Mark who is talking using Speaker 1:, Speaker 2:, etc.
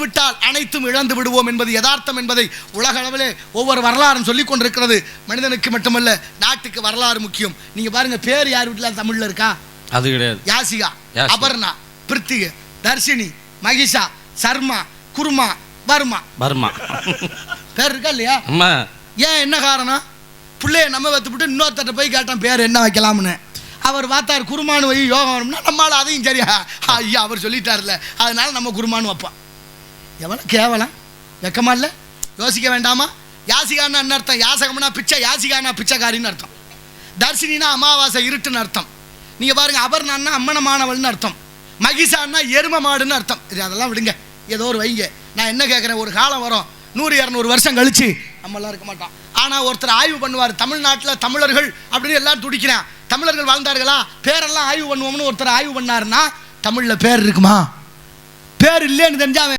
Speaker 1: விட்டால் அனைத்தும் இழந்து விடுவோம் என்பது யதார்த்தம் என்பதை உலக அளவிலே ஒவ்வொரு வரலாறும் சொல்லிக் கொண்டிருக்கிறது. மனிதனுக்கு மட்டுமல்ல நாட்டுக்கு வரலாறு முக்கியம். நீங்க பாருங்க பேர் யார் வீட்டில் தமிழ்ல இருக்கா?
Speaker 2: அது கிடையாது.
Speaker 1: யாசிகா. அபர்ணா பிருத்திக தர்ஷினி மகிஷா சர்மா குருமா வர்மா.
Speaker 2: பர்மா
Speaker 1: பேர் இருக்கா இல்லையா? ஏன் என்ன காரணம்? பிள்ளைய நம்ம வைத்துவிட்டு இன்னொருத்தட்ட போய் கேட்டான் பேர் என்ன வைக்கலாம்னு? அவர் பார்த்தார் குருமானு வை யோகம் வரும்னா நம்மளால அதையும் சரியா? ஐயா அவர் சொல்லிட்டார்ல. அதனால நம்ம குருமானு வைப்போம். எவ்வளோ கேவலம். வெக்கமா இல்லை? யோசிக்க வேண்டாமா? யாசிகான்னா என்ன அர்த்தம்? யாசகம்னா பிச்சை யாசிகானா பிச்சைக்காரின்னு அர்த்தம். தர்சினா அமாவாசை இருட்டுன்னு அர்த்தம். நீங்கள் பாருங்க அபர்ணான்னா அம்மனமானவள்னு அர்த்தம். மகிஷான்னா எரும மாடுன்னு அர்த்தம். அதெல்லாம் விடுங்க. ஏதோ ஒரு வைங்க. நான் என்ன கேட்குறேன் ஒரு காலம் வரும். நூறு இரநூறு வருஷம் கழிச்சு நம்மளாம் இருக்க மாட்டோம். ஆனால் ஒருத்தர் ஆய்வு பண்ணுவார். தமிழ்நாட்டில் தமிழர்கள் அப்படின்னு எல்லாம் துடிக்கிறேன். தமிழர்கள் வாழ்ந்தார்களா? பேரெல்லாம் ஆய்வு பண்ணுவோம்னு ஒருத்தர் ஆய்வு பண்ணாருன்னா தமிழில் பேர் இருக்குமா? பேர் இல்லைன்னு தெரிஞ்சாவே